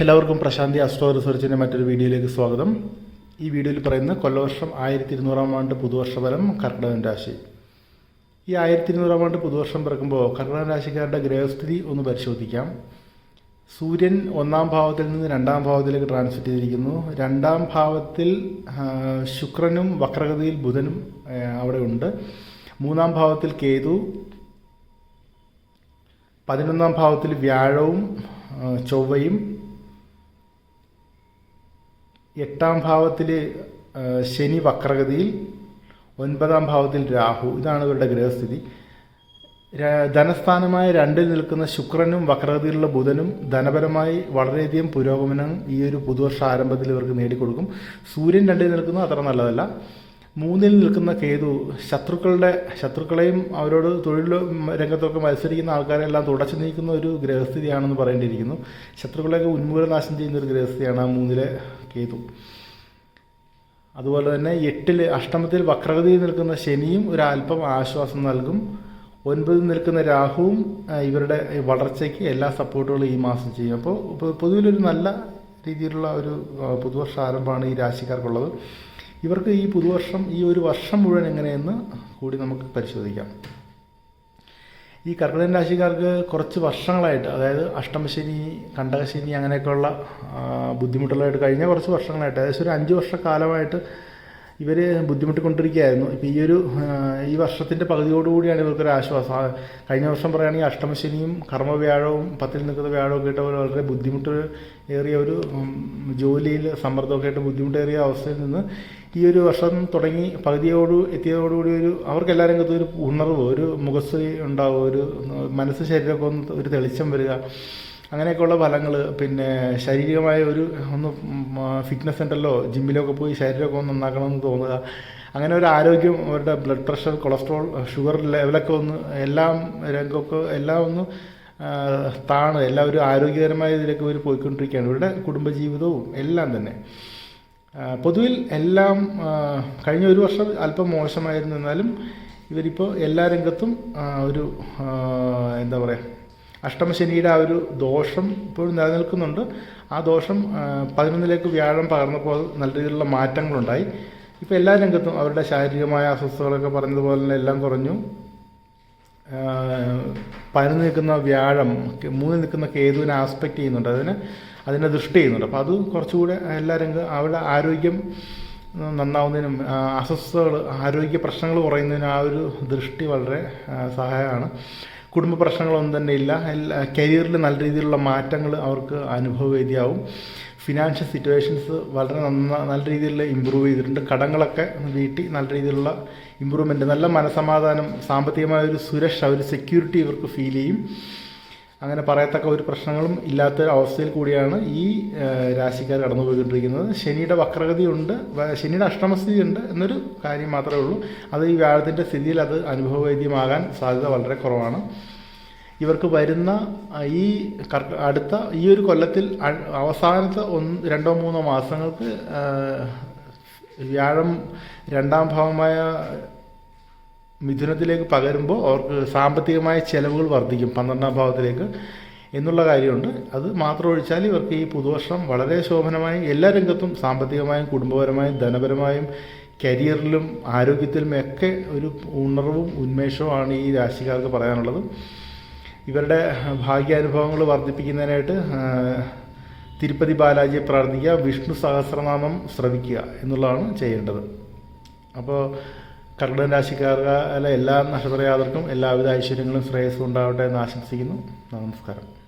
എല്ലാവർക്കും പ്രശാന്തി അസ്ട്രോ റിസർച്ചിന്റെ മറ്റൊരു വീഡിയോയിലേക്ക് സ്വാഗതം. ഈ വീഡിയോയിൽ പറയുന്ന കൊല്ലവർഷം ആയിരത്തി ഇരുന്നൂറാം ആണ്ട് പുതുവർഷഫലം കർക്കിടകൻ രാശി. ഈ ആയിരത്തി ഇരുന്നൂറാം ആണ്ട് പുതുവർഷം പിറക്കുമ്പോൾ കർക്കിടകൻ രാശിക്കാരുടെ ഗ്രഹസ്ഥിതി ഒന്ന് പരിശോധിക്കാം. സൂര്യൻ ഒന്നാം ഭാവത്തിൽ നിന്ന് രണ്ടാം ഭാവത്തിലേക്ക് ട്രാൻസിറ്റ് ചെയ്തിരിക്കുന്നു. രണ്ടാം ഭാവത്തിൽ ശുക്രനും വക്രഗതിയിൽ ബുധനും അവിടെ ഉണ്ട്. മൂന്നാം ഭാവത്തിൽ കേതു പതിനൊന്നാം ഭാവത്തിൽ വ്യാഴവും ചൊവ്വയും എട്ടാം ഭാവത്തിൽ ശനി വക്രഗതിയിൽ ഒൻപതാം ഭാവത്തിൽ രാഹു. ഇതാണ് ഇവരുടെ ഗ്രഹസ്ഥിതി. ധനസ്ഥാനമായ രണ്ടിൽ നിൽക്കുന്ന ശുക്രനും വക്രഗതിയിലുള്ള ബുധനും ധനപരമായി വളരെയധികം പുരോഗമനം ഈ ഒരു പുതുവർഷ ആരംഭത്തിൽ ഇവർക്ക് നേടിക്കൊടുക്കും. സൂര്യൻ രണ്ടിൽ നിൽക്കുന്നത് അത്ര നല്ലതല്ല. മൂന്നിൽ നിൽക്കുന്ന കേതു ശത്രുക്കളുടെ ശത്രുക്കളെയും അവരോട് തൊഴിൽ രംഗത്തൊക്കെ മത്സരിക്കുന്ന ആൾക്കാരെല്ലാം തുടച്ചു നീക്കുന്ന ഒരു ഗ്രഹസ്ഥിതിയാണെന്ന് പറയേണ്ടിയിരിക്കുന്നു. ശത്രുക്കളെയൊക്കെ ഉന്മൂലനാശം ചെയ്യുന്ന ഒരു ഗ്രഹസ്ഥിതിയാണ് ആ മൂന്നിലെ കേതു. അതുപോലെ തന്നെ എട്ടിൽ അഷ്ടമത്തിൽ വക്രഗതിയിൽ നിൽക്കുന്ന ശനിയും ഒരു അല്പം ആശ്വാസം നൽകും. ഒൻപതിൽ നിൽക്കുന്ന രാഹുവും ഇവരുടെ വളർച്ചയ്ക്ക് എല്ലാ സപ്പോർട്ടുകളും ഈ മാസം ചെയ്യും. അപ്പോൾ പൊതുവിലൊരു നല്ല രീതിയിലുള്ള ഒരു പുതുവർഷ ആരംഭമാണ് ഈ രാശിക്കാർക്കുള്ളത്. ഇവർക്ക് ഈ പുതുവർഷം ഈ ഒരു വർഷം മുഴുവൻ എങ്ങനെയെന്ന് കൂടി നമുക്ക് പരിശോധിക്കാം. ഈ കർക്കിടകൻ രാശിക്കാർക്ക് കുറച്ച് വർഷങ്ങളായിട്ട് അതായത് അഷ്ടമശനി കണ്ടകശനി അങ്ങനെയൊക്കെയുള്ള ബുദ്ധിമുട്ടുള്ളതായിട്ട് കഴിഞ്ഞ കുറച്ച് വർഷങ്ങളായിട്ട് ഏകദേശം ഒരു അഞ്ച് വർഷക്കാലമായിട്ട് ഇവർ ബുദ്ധിമുട്ടിക്കൊണ്ടിരിക്കുകയായിരുന്നു. ഇപ്പോൾ ഈ ഒരു ഈ വർഷത്തിന്റെ പകുതിയോടുകൂടിയാണ് ഇവർക്കൊരു ആശ്വാസം. കഴിഞ്ഞ വർഷം പറയുകയാണെങ്കിൽ അഷ്ടമശനിയും കർമ്മവ്യാഴവും പത്തിൽ നിൽക്കുന്ന വ്യാഴവും ആയിട്ട് അവർ വളരെ ബുദ്ധിമുട്ട് ഏറിയ ഒരു ജോലിയിൽ സമ്മർദ്ദമൊക്കെ ആയിട്ട് ബുദ്ധിമുട്ടേറിയ അവസ്ഥയിൽ നിന്ന് ഈ ഒരു വർഷം തുടങ്ങി പകുതിയോട് എത്തിയതോടുകൂടി ഒരു അവർക്ക് എല്ലാ രംഗത്തും ഒരു ഉണർവ് ഒരു മുഖസ്തുതി ഉണ്ടാവുക ഒരു മനസ്സ് ശരീരമൊക്കെ ഒന്ന് ഒരു തെളിച്ചം വരിക. അങ്ങനെയൊക്കെയുള്ള ഫലങ്ങൾ പിന്നെ ശാരീരികമായ ഒരു ഒന്ന് ഫിറ്റ്നസ് സെന്ററിലോ ജിമ്മിലൊക്കെ പോയി ശരീരമൊക്കെ ഒന്ന് നന്നാക്കണമെന്ന് തോന്നുക. അങ്ങനെ ഒരു ആരോഗ്യം അവരുടെ ബ്ലഡ് പ്രഷർ കൊളസ്ട്രോൾ ഷുഗർ ലെവലൊക്കെ ഒന്ന് എല്ലാം രംഗമൊക്കെ എല്ലാം ഒന്ന് താണ്. എല്ലാവരും ആരോഗ്യകരമായ ഇതിലേക്ക് ഇവർ പോയിക്കൊണ്ടിരിക്കുകയാണ്. ഇവരുടെ കുടുംബജീവിതവും എല്ലാം തന്നെ. പൊതുവിൽ എല്ലാം കഴിഞ്ഞ ഒരു വർഷം അല്പം മോശമായിരുന്നു. എന്നാലും ഇവരിപ്പോൾ എല്ലാ രംഗത്തും ഒരു എന്താ പറയുക അഷ്ടമശനിയുടെ ആ ഒരു ദോഷം ഇപ്പോഴും നിലനിൽക്കുന്നുണ്ട്. ആ ദോഷം പതിനൊന്നിലേക്ക് വ്യാഴം പകർന്നപ്പോൾ നല്ല രീതിയിലുള്ള മാറ്റങ്ങളുണ്ടായി. ഇപ്പോൾ എല്ലാ രംഗത്തും അവരുടെ ശാരീരികമായ അസ്വസ്ഥതകളൊക്കെ പറഞ്ഞതുപോലെ തന്നെ എല്ലാം കുറഞ്ഞു. പതിനൊന്ന് നിൽക്കുന്ന വ്യാഴം മൂന്ന് നിൽക്കുന്ന കേതുവിനെ ആസ്പെക്റ്റ് ചെയ്യുന്നുണ്ട്. അതിന് അതിനെ ദൃഷ്ടി ചെയ്യുന്നുണ്ട്. അപ്പോൾ അത് കുറച്ചുകൂടെ എല്ലാ രംഗം അവരുടെ ആരോഗ്യം നന്നാവുന്നതിനും അസ്വസ്ഥതകൾ ആരോഗ്യ പ്രശ്നങ്ങൾ കുറയുന്നതിനും ആ ഒരു ദൃഷ്ടി വളരെ സഹായമാണ്. കുടുംബ പ്രശ്നങ്ങളൊന്നും തന്നെ ഇല്ല. കരിയറിൽ നല്ല രീതിയിലുള്ള മാറ്റങ്ങൾ അവർക്ക് അനുഭവവേദിയാവും. ഫിനാൻഷ്യൽ സിറ്റുവേഷൻസ് വളരെ നന്ന നല്ല രീതിയിൽ ഇമ്പ്രൂവ് ചെയ്തിട്ടുണ്ട്. കടങ്ങളൊക്കെ വീട്ടി നല്ല രീതിയിലുള്ള ഇമ്പ്രൂവ്മെന്റ് നല്ല മനസമാധാനം സാമ്പത്തികമായ ഒരു സുരക്ഷ ഒരു സെക്യൂരിറ്റി ഇവർക്ക് ഫീൽ ചെയ്യും. അങ്ങനെ പറയത്തക്ക ഒരു പ്രശ്നങ്ങളും ഇല്ലാത്ത അവസ്ഥയിൽ കൂടിയാണ് ഈ രാശിക്കാർ കടന്നു പോയിക്കൊണ്ടിരിക്കുന്നത് ശനിയുടെ വക്രഗതി ഉണ്ട് ശനിയുടെ അഷ്ടമസ്ഥിതി ഉണ്ട് എന്നൊരു കാര്യം മാത്രമേ ഉള്ളൂ. അത് ഈ വ്യാഴത്തിന്റെ സ്ഥിതിയിൽ അത് അനുഭവവേദ്യമാകാൻ സാധ്യത വളരെ കുറവാണ്. ഇവർക്ക് വരുന്ന ഈ അടുത്ത ഈ ഒരു കൊല്ലത്തിൽ അവസാനത്തെ ഒന്ന് രണ്ടോ മൂന്നോ മാസങ്ങൾക്ക് വ്യാഴം രണ്ടാം ഭാവമായ മിഥുനത്തിലേക്ക് പകരുമ്പോൾ അവർക്ക് സാമ്പത്തികമായ ചെലവുകൾ വർദ്ധിക്കും പന്ത്രണ്ടാം ഭാവത്തിലേക്ക് എന്നുള്ള കാര്യമുണ്ട്. അത് മാത്രം ഒഴിച്ചാൽ ഇവർക്ക് ഈ പുതുവർഷം വളരെ ശോഭനമായി എല്ലാ രംഗത്തും സാമ്പത്തികമായും കുടുംബപരമായും ധനപരമായും കരിയറിലും ആരോഗ്യത്തിലും ഒക്കെ ഒരു ഉണർവും ഉന്മേഷവുമാണ് ഈ രാശിക്കാർക്ക് പറയാനുള്ളത്. ഇവരുടെ ഭാഗ്യാനുഭവങ്ങൾ വർദ്ധിപ്പിക്കുന്നതിനായിട്ട് തിരുപ്പതി ബാലാജിയെ പ്രാർത്ഥിക്കുക വിഷ്ണു സഹസ്രനാമം ശ്രവിക്കുക എന്നുള്ളതാണ് ചെയ്യേണ്ടത്. അപ്പോൾ കർക്കിടക രാശിക്കാർക്ക് അല്ല എല്ലാ നക്ഷത്രയാതർക്കും എല്ലാവിധ ഐശ്വര്യങ്ങളും ശ്രേയസ്സും ഉണ്ടാവട്ടെ എന്ന് ആശംസിക്കുന്നു. നമസ്കാരം.